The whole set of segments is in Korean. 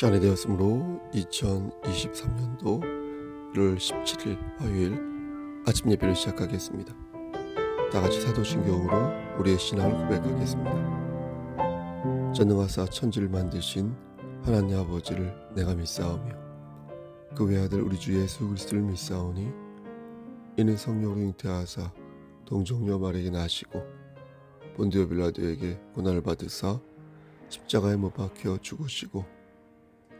시간이 되었으므로 2023년도 1월 17일 화요일 아침 예배를 시작하겠습니다. 다 같이 사도신경으로 우리의 신앙을 고백하겠습니다. 전능하사 천지를 만드신 하나님 아버지를 내가 믿사오며 그 외아들 우리 주 예수 그리스도를 믿사오니 이는 성령으로 잉태하사 동정녀 마리에게 나시고 본디오 빌라도에게 고난을 받으사 십자가에 못 박혀 죽으시고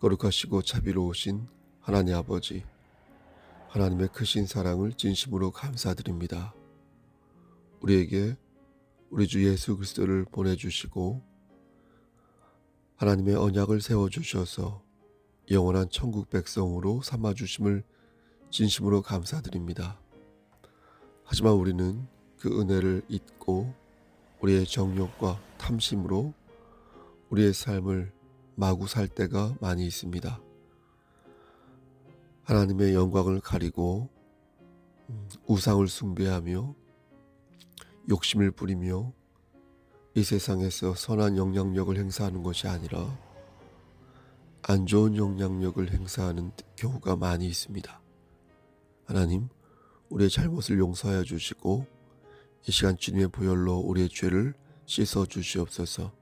거룩하시고 자비로우신 하나님 아버지, 하나님의 크신 사랑을 진심으로 감사드립니다. 우리에게 우리 주 예수 그리스도를 보내주시고 하나님의 언약을 세워주셔서 영원한 천국 백성으로 삼아주심을 진심으로 감사드립니다. 하지만 우리는 그 은혜를 잊고 우리의 정욕과 탐심으로 우리의 삶을 마구 살 때가 많이 있습니다. 하나님의 영광을 가리고 음, 우상을 숭배하며 욕심을 부리며 이 세상에서 선한 영향력을 행사하는 것이 아니라 안 좋은 영향력을 행사하는 경우가 많이 있습니다. 하나님, 우리의 잘못을 용서하여 주시고 이 시간 주님의 보혈로 우리의 죄를 씻어 주시옵소서.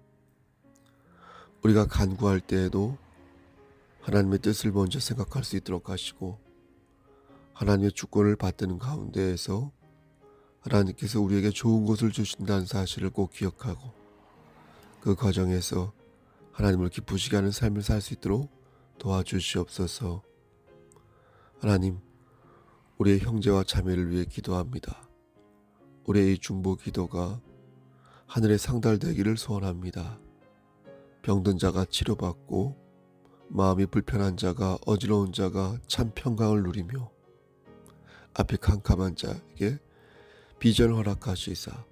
우리가 간구할 때에도 하나님의 뜻을 먼저 생각할 수 있도록 하시고 하나님의 주권을 받드는 가운데에서 하나님께서 우리에게 좋은 것을 주신다는 사실을 꼭 기억하고 그 과정에서 하나님을 기쁘시게 하는 삶을 살 수 있도록 도와주시옵소서. 하나님, 우리의 형제와 자매를 위해 기도합니다. 우리의 이 중보 기도가 하늘에 상달되기를 소원합니다. 병든 자가 치료받고 마음이 불편한 자가 어지러운 자가 참 평강을 누리며 앞이 캄캄한 자에게 비전을 허락하시사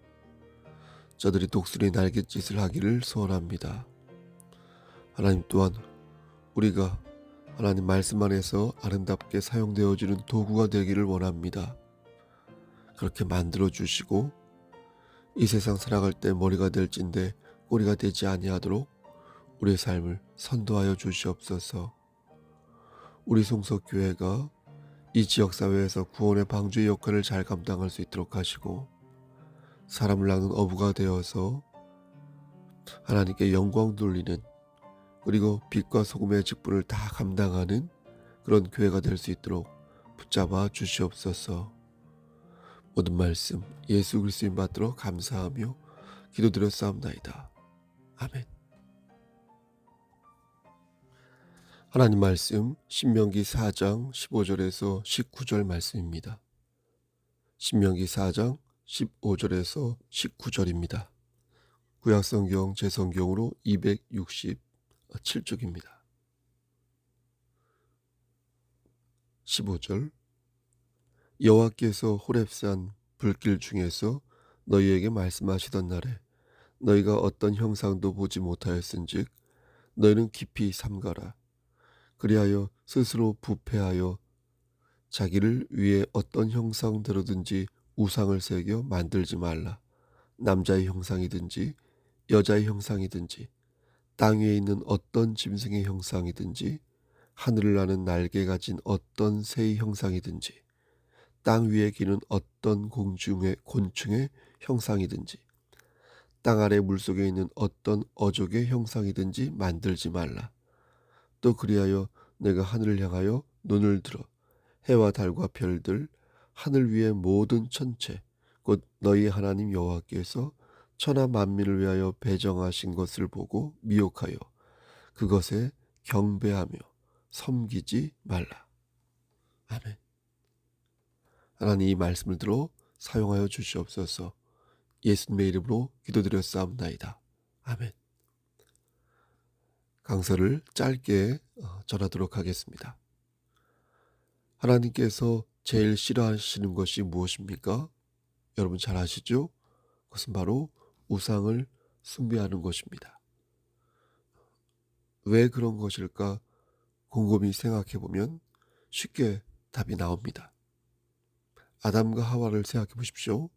저들이 독수리 날갯짓을 하기를 소원합니다. 하나님 또한 우리가 하나님 말씀 안에서 아름답게 사용되어지는 도구가 되기를 원합니다. 그렇게 만들어 주시고 이 세상 살아갈 때 머리가 될진데 꼬리가 되지 아니하도록 우리의 삶을 선도하여 주시옵소서. 우리 송석교회가 이 지역사회에서 구원의 방주의 역할을 잘 감당할 수 있도록 하시고 사람을 낳는 어부가 되어서 하나님께 영광 돌리는 그리고 빛과 소금의 직분을 다 감당하는 그런 교회가 될 수 있도록 붙잡아 주시옵소서. 모든 말씀 예수 그리스도인 받들어 감사하며 기도드렸사옵나이다. 아멘. 하나님 말씀 신명기 4장 15절에서 19절 말씀입니다. 신명기 4장 15절에서 19절입니다. 구약성경 제성경으로 267쪽입니다. 15절 여호와께서 호렙산 불길 중에서 너희에게 말씀하시던 날에 너희가 어떤 형상도 보지 못하였은즉 너희는 깊이 삼가라 그리하여 스스로 부패하여 자기를 위해 어떤 형상대로든지 우상을 새겨 만들지 말라. 남자의 형상이든지 여자의 형상이든지 땅 위에 있는 어떤 짐승의 형상이든지 하늘을 나는 날개 가진 어떤 새의 형상이든지 땅 위에 기는 어떤 공중의 곤충의 형상이든지 땅 아래 물속에 있는 어떤 어족의 형상이든지 만들지 말라. 또 그리하여 내가 하늘을 향하여 눈을 들어 해와 달과 별들 하늘 위의 모든 천체 곧 너희 하나님 여호와께서 천하 만민을 위하여 배정하신 것을 보고 미혹하여 그것에 경배하며 섬기지 말라. 아멘. 하나님 이 말씀을 들어 사용하여 주시옵소서. 예수님의 이름으로 기도드렸사옵나이다. 아멘. 강서를 짧게 어, 전하도록 하겠습니다. 하나님께서 제일 싫어하시는 것이 무엇입니까? 여러분 잘 아시죠? 그것은 바로 우상을 숭배하는 것입니다. 왜 그런 것일까 곰곰이 생각해 보면 쉽게 답이 나옵니다. 아담과 하와를 생각해 보십시오.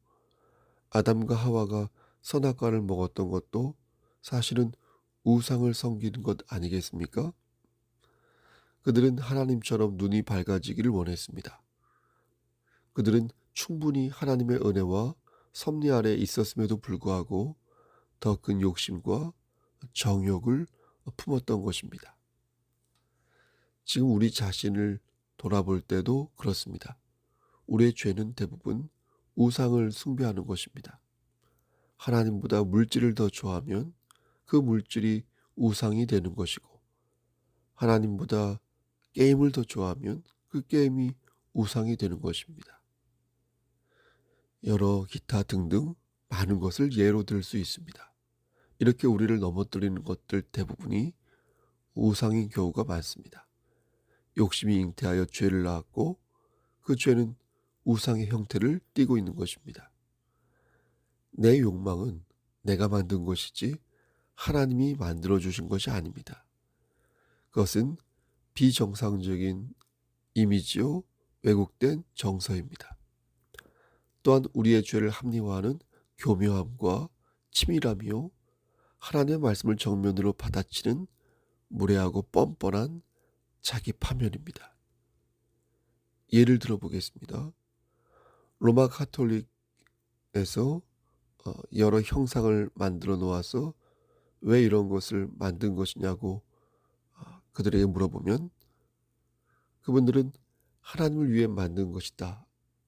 아담과 하와가 선악과를 먹었던 것도 사실은 우상을 섬기는 것 아니겠습니까? 그들은 하나님처럼 눈이 밝아지기를 원했습니다. 그들은 충분히 하나님의 은혜와 섭리 아래 있었음에도 불구하고 더 큰 욕심과 정욕을 품었던 것입니다. 지금 우리 자신을 돌아볼 때도 그렇습니다. 우리의 죄는 대부분 우상을 숭배하는 것입니다. 하나님보다 물질을 더 좋아하면 그 물질이 우상이 되는 것이고, 하나님보다 게임을 더 좋아하면 그 게임이 우상이 되는 것입니다. 여러 기타 등등 많은 것을 예로 들 수 있습니다. 이렇게 우리를 넘어뜨리는 것들 대부분이 우상인 경우가 많습니다. 욕심이 잉태하여 죄를 낳았고 그 죄는 우상의 형태를 띠고 있는 것입니다. 내 욕망은 내가 만든 것이지 하나님이 만들어 주신 것이 아닙니다. 그것은 비정상적인 이미지요 왜곡된 정서입니다. 또한 우리의 죄를 합리화하는 교묘함과 치밀함이요 하나님의 말씀을 정면으로 받아치는 무례하고 뻔뻔한 자기 파면입니다. 예를 들어 보겠습니다. 로마 카톨릭에서 어, 여러 형상을 만들어 놓아서 왜 이런 것을 만든 것이냐고 어, 그들에게 물어보면 그분들은 하나님을 위해 만든 것이다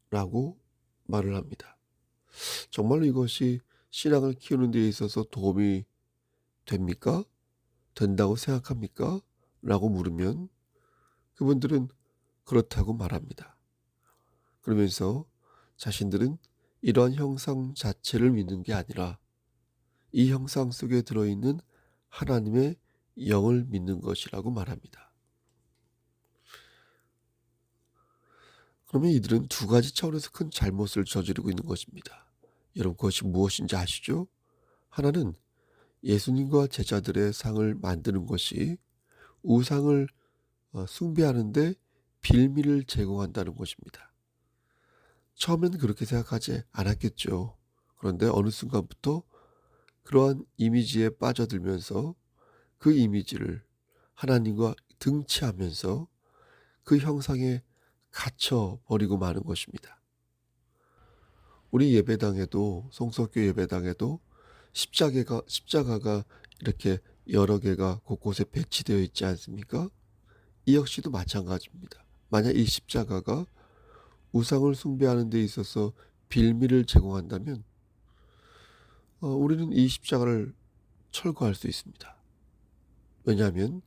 라고 말을 합니다. 정말로 이것이 신앙을 키우는 데 있어서 도움이 됩니까? 된다고 생각합니까? 라고 물으면 그분들은 그렇다고 말합니다. 그러면서 자신들은 이러한 형상 자체를 믿는 게 아니라 이 형상 속에 들어있는 하나님의 영을 믿는 것이라고 말합니다. 그러면 이들은 두 가지 차원에서 큰 잘못을 저지르고 있는 것입니다. 여러분 그것이 무엇인지 아시죠? 하나는 예수님과 제자들의 상을 만드는 것이 우상을 어, 숭배하는데 빌미를 제공한다는 것입니다. 처음엔 그렇게 생각하지 않았겠죠. 그런데 어느 순간부터 그러한 이미지에 빠져들면서 그 이미지를 하나님과 등치하면서 그 형상에 갇혀 버리고 마는 것입니다. 우리 예배당에도 성석교 예배당에도 십자가가 십자가가 이렇게 여러 개가 곳곳에 배치되어 있지 않습니까? 이 역시도 마찬가지입니다. 만약 이 십자가가 우상을 숭배하는 데 있어서 빌미를 제공한다면 어, 우리는 이 십자가를 철거할 수 있습니다. 왜냐하면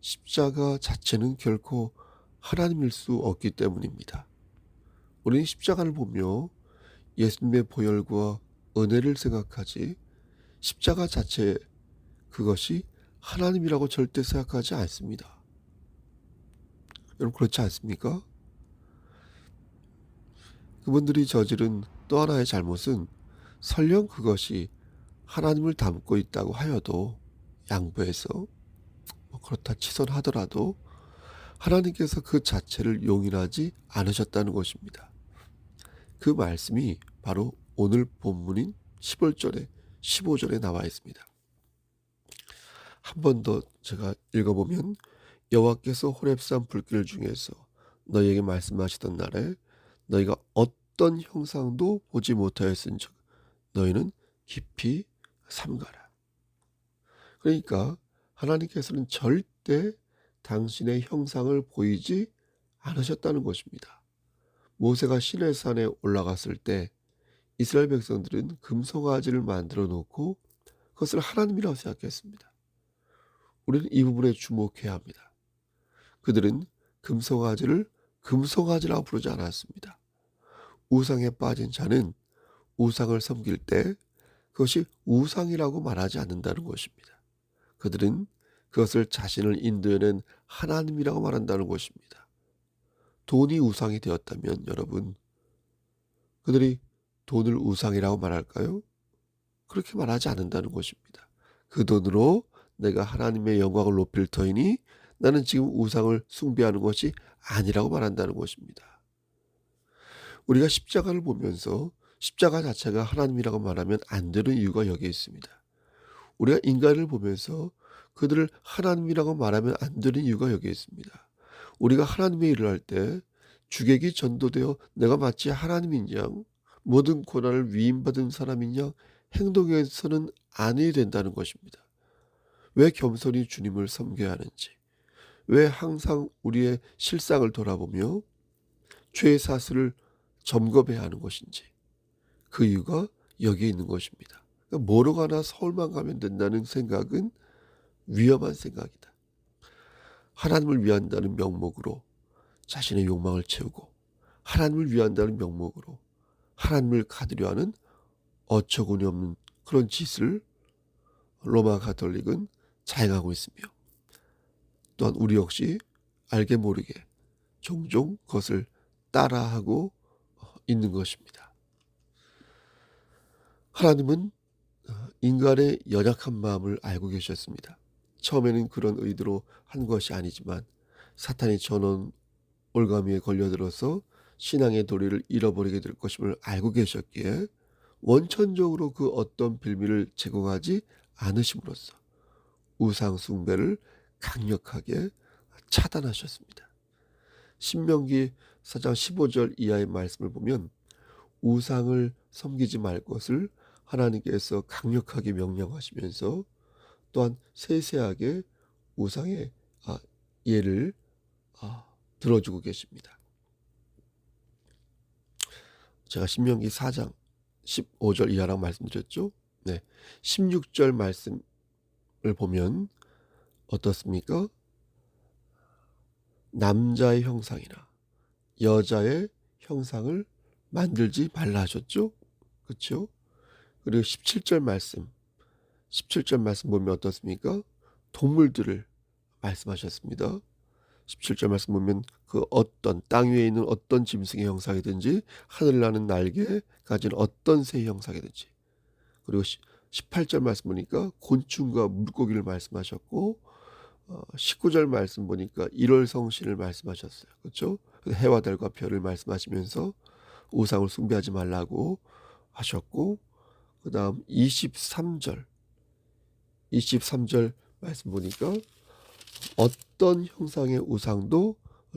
십자가 자체는 결코 하나님일 수 없기 때문입니다. 우리는 십자가를 보며 예수님의 보혈과 은혜를 생각하지 십자가 자체 그것이 하나님이라고 절대 생각하지 않습니다. 여러분 그렇지 않습니까? 그분들이 저지른 또 하나의 잘못은 설령 그것이 하나님을 담고 있다고 하여도 양보해서 뭐 그렇다 치선하더라도 하나님께서 그 자체를 용인하지 않으셨다는 것입니다. 그 말씀이 바로 오늘 본문인 10월절에 15절에 나와 있습니다. 한 번 더 제가 읽어보면 여호와께서 호렙산 불길 중에서 너희에게 말씀하시던 날에 너희가 어떤 형상도 보지 못하였은즉 너희는 깊이 삼가라. 그러니까 하나님께서는 절대 당신의 형상을 보이지 않으셨다는 것입니다. 모세가 시내산에 올라갔을 때 이스라엘 백성들은 금송아지를 만들어 놓고 그것을 하나님이라고 생각했습니다. 우리는 이 부분에 주목해야 합니다. 그들은 금송아지를 금송아지라고 부르지 않았습니다. 우상에 빠진 자는 우상을 섬길 때 그것이 우상이라고 말하지 않는다는 것입니다. 그들은 그것을 자신을 인도해낸 하나님이라고 말한다는 것입니다. 돈이 우상이 되었다면 여러분 그들이 돈을 우상이라고 말할까요? 그렇게 말하지 않는다는 것입니다. 그 돈으로 내가 하나님의 영광을 높일 터이니 나는 지금 우상을 숭배하는 것이 아니라고 말한다는 것입니다. 우리가 십자가를 보면서 십자가 자체가 하나님이라고 말하면 안 되는 이유가 여기에 있습니다. 우리가 인간을 보면서 그들을 하나님이라고 말하면 안 되는 이유가 여기에 있습니다. 우리가 하나님의 일을 할 때 주객이 전도되어 내가 마치 하나님인 양 모든 고난을 위임받은 사람인 양 행동해서는 아니어야 된다는 것입니다. 왜 겸손히 주님을 섬겨야 하는지, 왜 항상 우리의 실상을 돌아보며 죄의 사슬을 점검해야 하는 것인지, 그 이유가 여기에 있는 것입니다. 그러니까 뭐로 가나 서울만 가면 된다는 생각은 위험한 생각이다. 하나님을 위한다는 명목으로 자신의 욕망을 채우고 하나님을 위한다는 명목으로 하나님을 가두려 하는 어처구니 없는 그런 짓을 로마 가톨릭은 자행하고 있으며 또한 우리 역시 알게 모르게 종종 그것을 따라하고 있는 것입니다. 하나님은 인간의 연약한 마음을 알고 계셨습니다. 처음에는 그런 의도로 한 것이 아니지만 사탄이 전원 올가미에 걸려들어서 신앙의 도리를 잃어버리게 될 것임을 알고 계셨기에 원천적으로 그 어떤 빌미를 제공하지 않으심으로써 우상 숭배를 강력하게 차단하셨습니다. 신명기 4장 15절 이하의 말씀을 보면 우상을 섬기지 말 것을 하나님께서 강력하게 명령하시면서 또한 세세하게 우상의 아, 예를 아, 들어주고 계십니다. 제가 신명기 4장 15절 이하라고 말씀드렸죠. 네. 16절 말씀을 보면 어떻습니까? 남자의 형상이나 여자의 형상을 만들지 말라 하셨죠. 그렇죠? 그리고 17절 말씀 17절 말씀 보면 어떻습니까? 동물들을 말씀하셨습니다. 17절 말씀 보면 그 어떤 땅 위에 있는 어떤 짐승의 형상이든지 하늘 나는 날개 가진 어떤 새의 형상이든지 그리고 18절 말씀 보니까 곤충과 물고기를 말씀하셨고 어, 19절 말씀 보니까 1월 성신을 말씀하셨어요. 그렇죠? 해와 달과 별을 말씀하시면서 우상을 숭배하지 말라고 하셨고 그 다음 23절 23절 말씀 보니까 어떤 형상의 우상도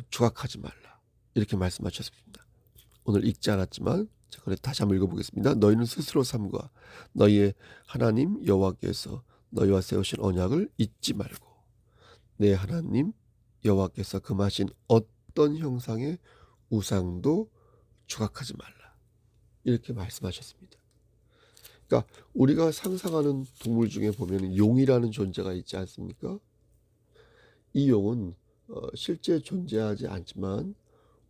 조각하지 말라. 이렇게 말씀하셨습니다. 오늘 읽지 않았지만 자, 그래 다시 한번 읽어보겠습니다. 너희는 스스로 삼과 너희의 하나님 여호와께서 너희와 세우신 언약을 잊지 말고 내 하나님 여호와께서 금하신 어떤 형상의 우상도 조각하지 말라. 이렇게 말씀하셨습니다. 그러니까 우리가 상상하는 동물 중에 보면 용이라는 존재가 있지 않습니까? 이 용은 어, 실제 존재하지 않지만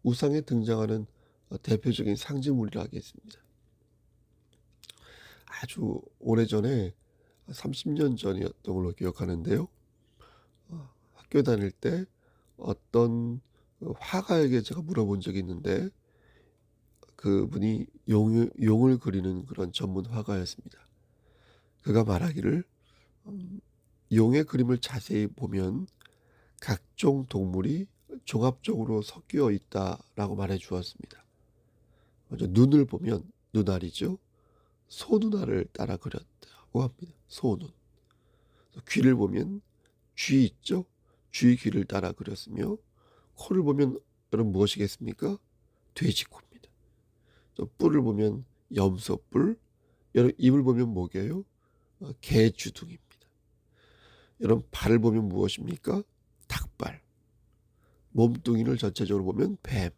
우상에 등장하는 어, 대표적인 상징물이라 하겠습니다. 아주 오래전에 30년 전이었던 걸로 기억하는데요. 어, 학교 다닐 때 어떤 화가에게 제가 물어본 적이 있는데 그분이 용, 용을 그리는 그런 전문 화가였습니다. 그가 말하기를 음, 용의 그림을 자세히 보면 각종 동물이 종합적으로 섞여 있다라고 말해 주었습니다. 먼저 눈을 보면 눈알이죠. 소눈알을 따라 그렸다고 합니다. 소눈. 귀를 보면 쥐 있죠. 쥐 귀를 따라 그렸으며 코를 보면 여러분 무엇이겠습니까? 또 뿔을 보면 염소뿔. 여러분 입을 보면 뭐게요? 어, 개주둥입니다. 여러분 발을 보면 무엇입니까? 닭발. 몸뚱이를 전체적으로 보면 뱀.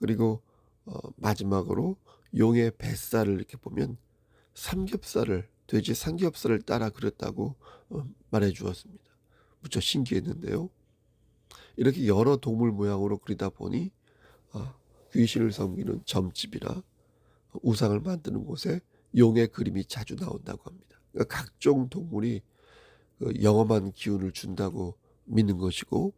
그리고 어, 마지막으로 용의 뱃살을 이렇게 보면 삼겹살을 돼지 삼겹살을 따라 그렸다고 어, 말해 주었습니다. 무척 신기했는데요. 이렇게 여러 동물 모양으로 그리다 보니 아, 귀신을 섬기는 점집이나 우상을 만드는 곳에 용의 그림이 자주 나온다고 합니다. 그러니까 각종 동물이 그 영험한 기운을 준다고 믿는 것이고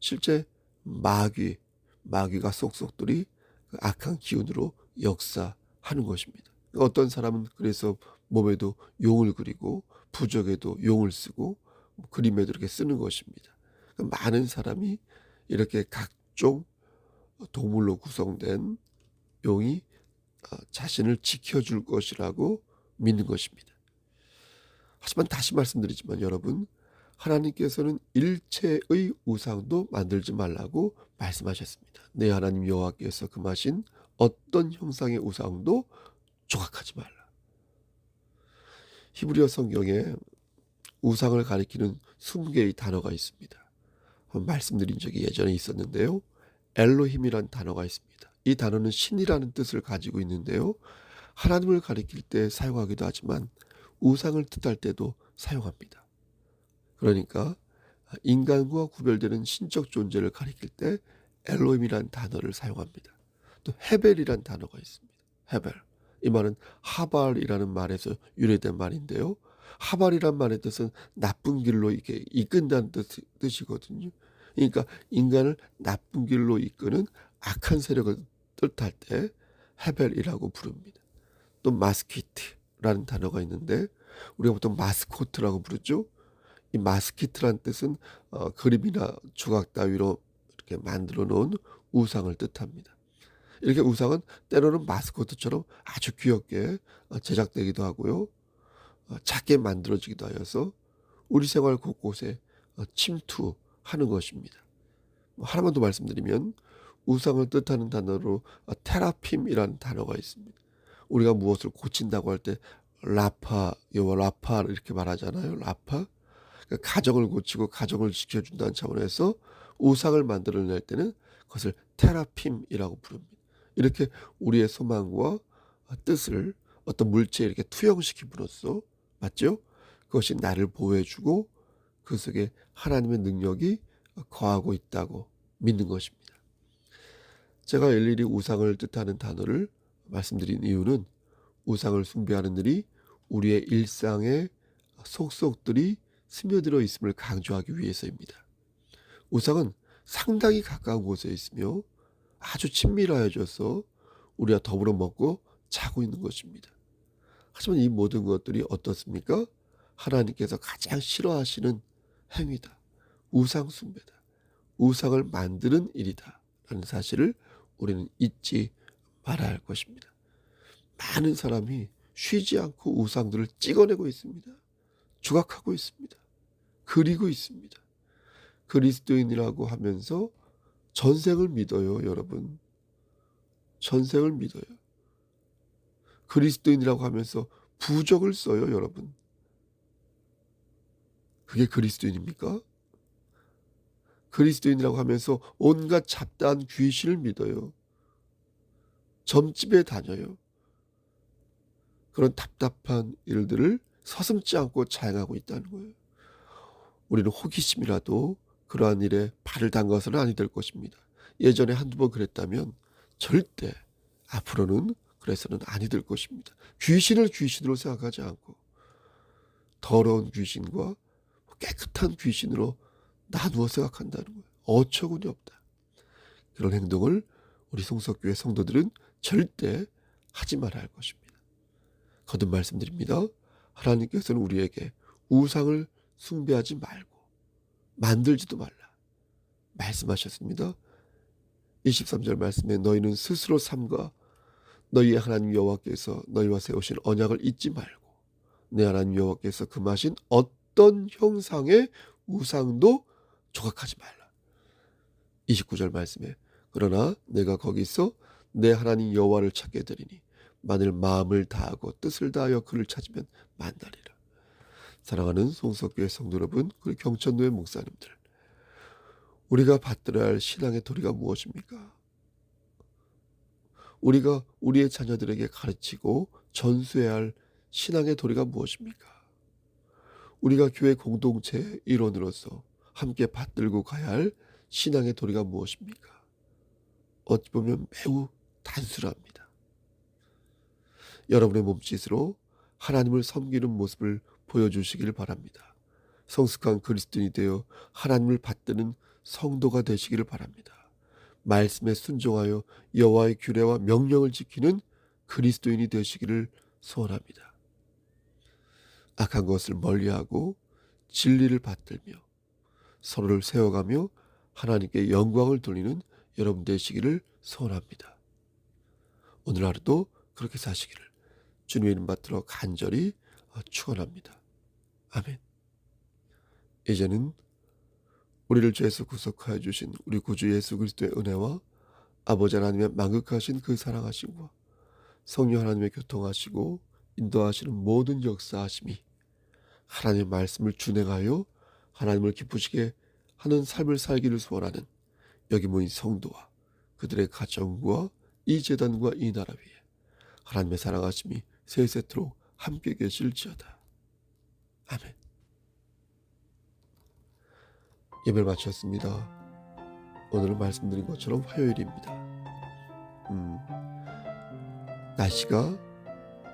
실제 마귀, 마귀가 속속들이 그 악한 기운으로 역사하는 것입니다. 어떤 사람은 그래서 몸에도 용을 그리고 부적에도 용을 쓰고 그림에도 이렇게 쓰는 것입니다. 많은 사람이 이렇게 각종 동물로 구성된 용이 어, 자신을 지켜줄 것이라고 믿는 것입니다. 하지만 다시 말씀드리지만 여러분 하나님께서는 일체의 우상도 만들지 말라고 말씀하셨습니다. 내 하나님 여호와께서 금하신 어떤 형상의 우상도 조각하지 말라. 히브리어 성경에 우상을 가리키는 20개의 단어가 있습니다. 말씀드린 적이 예전에 있었는데요. 엘로힘이란 단어가 있습니다. 이 단어는 신이라는 뜻을 가지고 있는데요. 하나님을 가리킬 때 사용하기도 하지만 우상을 뜻할 때도 사용합니다. 그러니까 인간과 구별되는 신적 존재를 가리킬 때 엘로힘이란 단어를 사용합니다. 또 헤벨이란 단어가 있습니다. 헤벨. 이 말은 하발이라는 말에서 유래된 말인데요. 하발이란 말의 뜻은 나쁜 길로 이렇게 이끈다는 뜻, 뜻이거든요. 그러니까 인간을 나쁜 길로 이끄는 악한 세력을 뜻할 때 헤벨이라고 부릅니다. 또 마스키트라는 단어가 있는데 우리가 보통 마스코트라고 부르죠. 이 마스키트란 뜻은 어, 그림이나 조각 따위로 이렇게 만들어 놓은 우상을 뜻합니다. 이렇게 우상은 때로는 마스코트처럼 아주 귀엽게 어, 제작되기도 하고요. 어, 작게 만들어지기도 하여서 우리 생활 곳곳에 어, 침투 하는 것입니다. 뭐 하나만 더 말씀드리면 우상을 뜻하는 단어로 테라핌이라는 단어가 있습니다. 우리가 무엇을 고친다고 할 때 라파, 여와 라파 이렇게 말하잖아요. 라파. 그러니까 가정을 고치고 가정을 지켜준다는 차원에서 우상을 만들어낼 때는 그것을 테라핌이라고 부릅니다. 이렇게 우리의 소망과 뜻을 어떤 물체에 이렇게 투영시킴으로써 맞죠? 그것이 나를 보호해주고 그 속에 하나님의 능력이 거하고 있다고 믿는 것입니다. 제가 일일이 우상을 뜻하는 단어를 말씀드린 이유는 우상을 숭배하는 일이 우리의 일상에 속속들이 스며들어 있음을 강조하기 위해서입니다. 우상은 상당히 가까운 곳에 있으며 아주 친밀하여져서 우리가 더불어 먹고 자고 있는 것입니다. 하지만 이 모든 것들이 어떻습니까? 하나님께서 가장 싫어하시는 행위다. 우상 숭배다. 우상을 만드는 일이다. 라는 사실을 우리는 잊지 말아야 할 것입니다. 많은 사람이 쉬지 않고 우상들을 찍어내고 있습니다. 조각하고 있습니다. 그리고 있습니다. 그리스도인이라고 하면서 전생을 믿어요, 여러분. 전생을 믿어요. 그리스도인이라고 하면서 부적을 써요, 여러분. 그게 그리스도인입니까? 그리스도인이라고 하면서 온갖 잡다한 귀신을 믿어요. 점집에 다녀요. 그런 답답한 일들을 서슴지 않고 자행하고 있다는 거예요. 우리는 호기심이라도 그러한 일에 발을 담가서는 아니 될 것입니다. 예전에 한두 번 그랬다면 절대 앞으로는 그래서는 아니 될 것입니다. 귀신을 귀신으로 생각하지 않고 더러운 귀신과 깨끗한 귀신으로 나누어 생각한다는 거예요. 어처구니 없다. 그런 행동을 우리 성석교회 성도들은 절대 하지 말아야 할 것입니다. 거듭 말씀드립니다. 하나님께서는 우리에게 우상을 숭배하지 말고 만들지도 말라. 말씀하셨습니다. 23절 말씀에 너희는 스스로 삼가 너희의 하나님 여호와께서 너희와 세우신 언약을 잊지 말고 내 하나님 여호와께서 금하신 어떤 형상의 우상도 조각하지 말라. 29절 말씀에 그러나 내가 거기서 내 하나님 여호와를 찾게 되리니 만일 마음을 다하고 뜻을 다하여 그를 찾으면 만나리라. 사랑하는 송석교회 성도 여러분, 그리고 경천도의 목사님들, 우리가 받들어야 할 신앙의 도리가 무엇입니까? 우리가 우리의 자녀들에게 가르치고 전수해야 할 신앙의 도리가 무엇입니까? 우리가 교회 공동체 일원으로서 함께 받들고 가야 할 신앙의 도리가 무엇입니까? 어찌 보면 매우 단순합니다. 여러분의 몸짓으로 하나님을 섬기는 모습을 보여주시길 바랍니다. 성숙한 그리스도인이 되어 하나님을 받드는 성도가 되시기를 바랍니다. 말씀에 순종하여 여호와의 규례와 명령을 지키는 그리스도인이 되시기를 소원합니다. 악한 것을 멀리하고 진리를 받들며 서로를 세워가며 하나님께 영광을 돌리는 여러분 되시기를 소원합니다. 오늘 하루도 그렇게 사시기를 주님의 이름 받들어 간절히 축원합니다. 아멘. 이제는 우리를 죄에서 구속하여 주신 우리 구주 예수 그리스도의 은혜와 아버지 하나님의 만극하신 그 사랑하심과 성령 하나님의 교통하시고 인도하시는 모든 역사하심이 하나님의 말씀을 준행하여 하나님을 기쁘시게 하는 삶을 살기를 소원하는 여기 모인 성도와 그들의 가정과 이 재단과 이 나라 위에 하나님의 사랑하심이 세세토록 함께 계실지어다. 아멘. 예배를 마쳤습니다. 오늘은 말씀드린 것처럼 화요일입니다. 음, 날씨가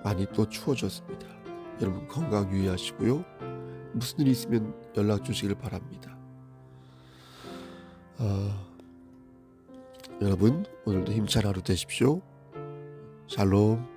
많이 또 추워졌습니다. 여러분 건강 유의하시고요. 무슨 일이 있으면 연락 주시길 바랍니다. 아, 여러분 오늘도 힘찬 하루 되십시오. 샬롬.